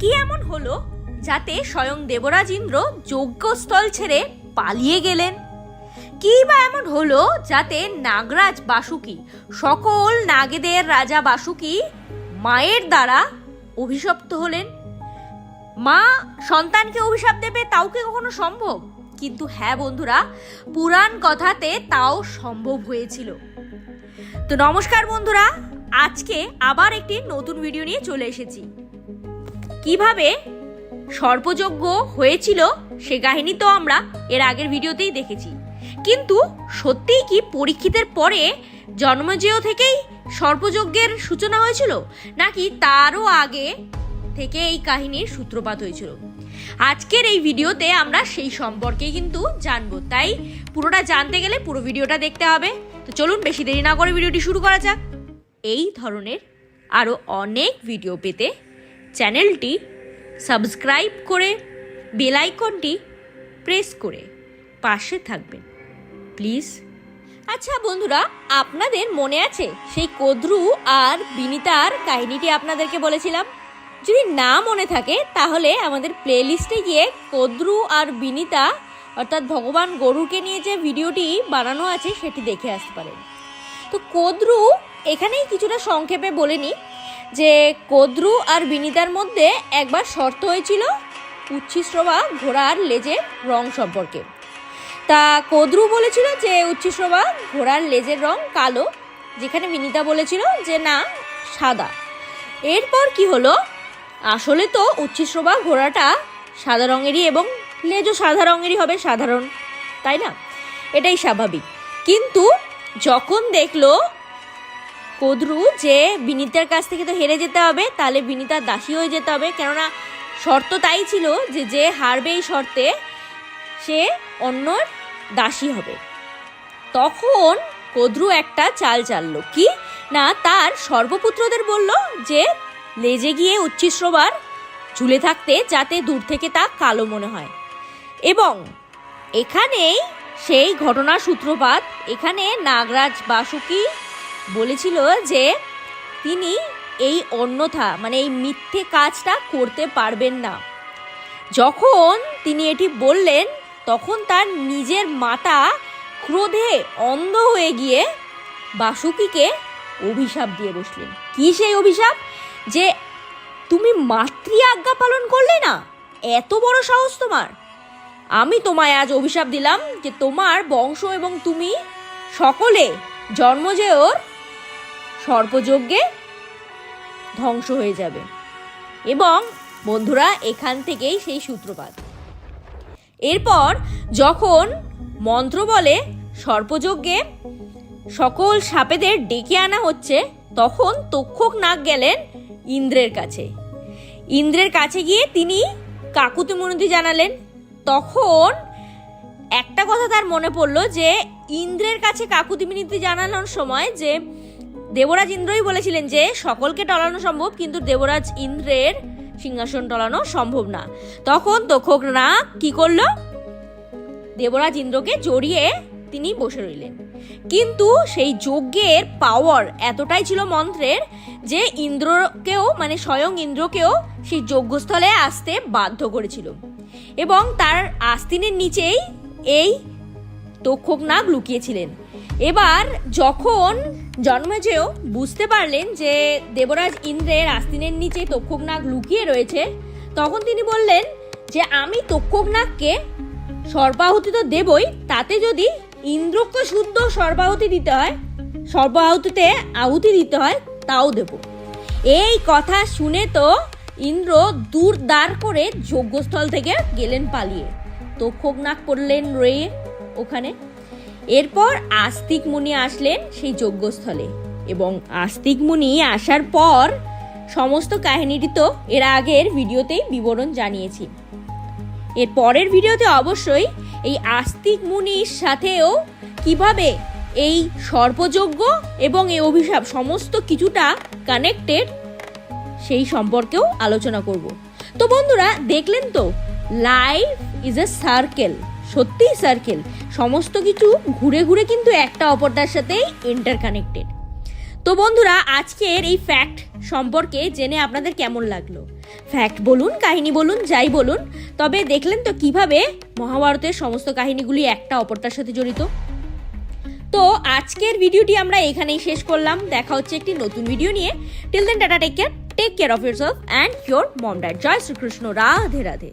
কি এমন হলো যাতে স্বয়ং দেবরাজ ইন্দ্র যজ্ঞস্থল ছেড়ে পালিয়ে গেলেন? কি বা এমন হলো যাতে নাগরাজ বাসুকি, সকল নাগেদের রাজা বাসুকি মায়ের দ্বারা অভিশপ্ত হলেন? মা সন্তানকে অভিশাপ দেবে তাও কি কখনো সম্ভব? কিন্তু হ্যাঁ বন্ধুরা, পুরাণ কথাতে তাও সম্ভব হয়েছিল। তো নমস্কার বন্ধুরা, আজকে আবার একটি নতুন ভিডিও নিয়ে চলে এসেছি। কীভাবে সর্পযজ্ঞ হয়েছিল সে কাহিনী তো আমরা এর আগের ভিডিওতেই দেখেছি। কিন্তু সত্যিই কি পরীক্ষিতের পরে জন্মজেয় থেকেই সর্পযজ্ঞের সূচনা হয়েছিল? নাকি তারও আগে থেকে এই কাহিনীর সূত্রপাত হয়েছিল? আজকের এই ভিডিওতে আমরা সেই সম্পর্কে কিন্তু জানব। তাই পুরোটা জানতে গেলে পুরো ভিডিওটা দেখতে হবে। তো চলুন বেশি দেরি না করে ভিডিওটি শুরু করা যাক। এই ধরনের আরও অনেক ভিডিও পেতে চ্যানেলটি সাবস্ক্রাইব করে বেলাইকনটি প্রেস করে পাশে থাকবেন। প্লিজ। আচ্ছা বন্ধুরা, আপনাদের মনে আছে সেই কদ্রু আর বিনিতার কাহিনীটি আপনাদেরকে বলেছিলাম? যদি না মনে থাকে, তাহলে আমাদের প্লেলিস্টে গিয়ে কদ্রু আর বিনিতা, অর্থাৎ ভগবান গরুকে নিয়ে যে ভিডিওটি বানানো আছে, সেটি দেখে আসতে পারেন। তো কদ্রু এখানেই কিছুটা সংক্ষেপে বলে নিই যে কদ্রু আর বিনিতার মধ্যে একবার শর্ত হয়েছিল উচ্ছিশ্রবা ঘোড়ার লেজের রং সম্পর্কে। তা কদ্রু বলেছিল যে উচ্ছিশ্রবা ঘোড়ার লেজের রং কালো, যেখানে বিনিতা বলেছিল যে না, সাদা। এরপর কি হলো? আসলে তো উচ্ছিশ্রবা, ঘোড়াটা সাদা রঙেরই এবং লেজও সাদা রঙেরই হবে, সাধারণ, তাই না? এটাই স্বাভাবিক। কিন্তু যখন দেখল কদ্রু যে বিনিতার কাছ থেকে তো হেরে যেতে হবে, তাহলে বিনিতার দাসী হয়ে যেতে হবে। কেননা শর্ত তাই ছিল যে যে হারবে এই শর্তে, সে অন্যর দাসী হবে। তখন কদ্রু একটা চাল চাললো। কি? না, তার সর্বপুত্রদের বলল যে, লেজে গিয়ে উচ্ছিশ্রবার ঝুলে থাকতে যাতে দূর থেকে তা কালো মনে হয়। এবং এখানেই সেই ঘটনার সূত্রপাত এখানে নাগরাজ বাসুকি বলেছিল যে তিনি এই অন্যথা মানে এই মিথ্যে কাজটা করতে পারবেন না। যখন তিনি এটি বললেন, তখন তার নিজের মাতা ক্রোধে অন্ধ হয়ে গিয়ে বাসুকিকে অভিশাপ দিয়ে বসলেন। কি সেই অভিশাপ? যে তুমি মাতৃ আজ্ঞা পালন করলে না? এত বড় সাহস তোমার। আমি তোমায় আজ অভিশাপ দিলাম যে তোমার বংশ এবং তুমি সকলে জন্মজেয়র সর্পযজ্ঞে ধ্বংস হয়ে যাবে। এবং বন্ধুরা, এখান থেকেই সেই সূত্রপাত। এরপর যখন মন্ত্র বলে সর্পযজ্ঞে সকল সাপেদের ডেকে আনা হচ্ছে, তখন তক্ষক নাগ গেলেন ইন্দ্রের কাছে। ইন্দ্রের কাছে গিয়ে তিনি কাকুতি মনতি জানালেন। তখন একটা কথা তার মনে পড়ল যে, ইন্দ্রের কাছে কাকুতি মিনতি জানানোর সময় যে দেবরাজ ইন্দ্রই বলেছিলেন যে, সকলকে টলানো সম্ভব, কিন্তু দেবরাজ ইন্দ্রের সিংহাসন টলানো সম্ভব না। তখন তক্ষক না কি করল? দেবরাজ ইন্দ্রকে জড়িয়ে তিনি বসে রইলেন। কিন্তু সেই যজ্ঞের পাওয়ার এতটাই ছিল মন্ত্রের যে ইন্দ্রকেও মানে স্বয়ং ইন্দ্রকেও সেই যজ্ঞস্থলে আসতে বাধ্য করেছিল। এবং তার আস্তিনের নিচেই এই তক্ষক নাগ লুকিয়েছিলেন। এবার যখন জন্মেজেও বুঝতে পারলেন যে দেবরাজ ইন্দ্রের আস্তিনের নিচে তক্ষক নাগ লুকিয়ে রয়েছে, তখন তিনি বললেন যে আমি তক্ষক নাগকে সর্বাহুতি তো দেবই, তাতে যদি ইন্দ্রকে শুদ্ধ সর্বাহুতি দিতে হয়, সর্বাহুতিতে আহুতি দিতে হয়, তাও দেব। এই কথা শুনে তো ইন্দ্র দূর দাঁড় করে যজ্ঞস্থল থেকে গেলেন পালিয়ে। তক্ষক নাগ পড়লেন রয়ে ওখানে। এরপর আস্তিক মুনি আসলেন সেই যজ্ঞস্থলে। এবং আস্তিক মুনি আসার পর সমস্ত কাহিনীটি তো এর আগের ভিডিওতেই বিবরণ জানিয়েছি। এর পরের ভিডিওতে অবশ্যই এই আস্তিক মুনির সাথেও কীভাবে এই সর্পযজ্ঞ এবং এই অভিশাপ সমস্ত কিছুটা কানেক্টেড সেই সম্পর্কেও আলোচনা করব। তো বন্ধুরা, দেখলেন তো লাইফ ইজ এ সার্কেল সত্যিই সার্কেল সমস্ত কিছু ঘুরে ঘুরে কিন্তু একটা অপরটার সাথেই ইন্টারকানেক্টেড তো বন্ধুরা, আজকের এই ফ্যাক্ট সম্পর্কে জেনে আপনাদের কেমন লাগল? ফ্যাক্ট বলুন, কাহিনী বলুন, যাই বলুন, তবে দেখলেন তো কীভাবে মহাভারতের সমস্ত কাহিনীগুলি একটা অপরটার সাথে জড়িত? তো আজকের ভিডিওটি আমরা এখানেই শেষ করলাম। দেখা হচ্ছে একটি নতুন ভিডিও নিয়ে। Till then tata take care take care of yourself and your mom Joy Shrikrishna. Radhe Radhe.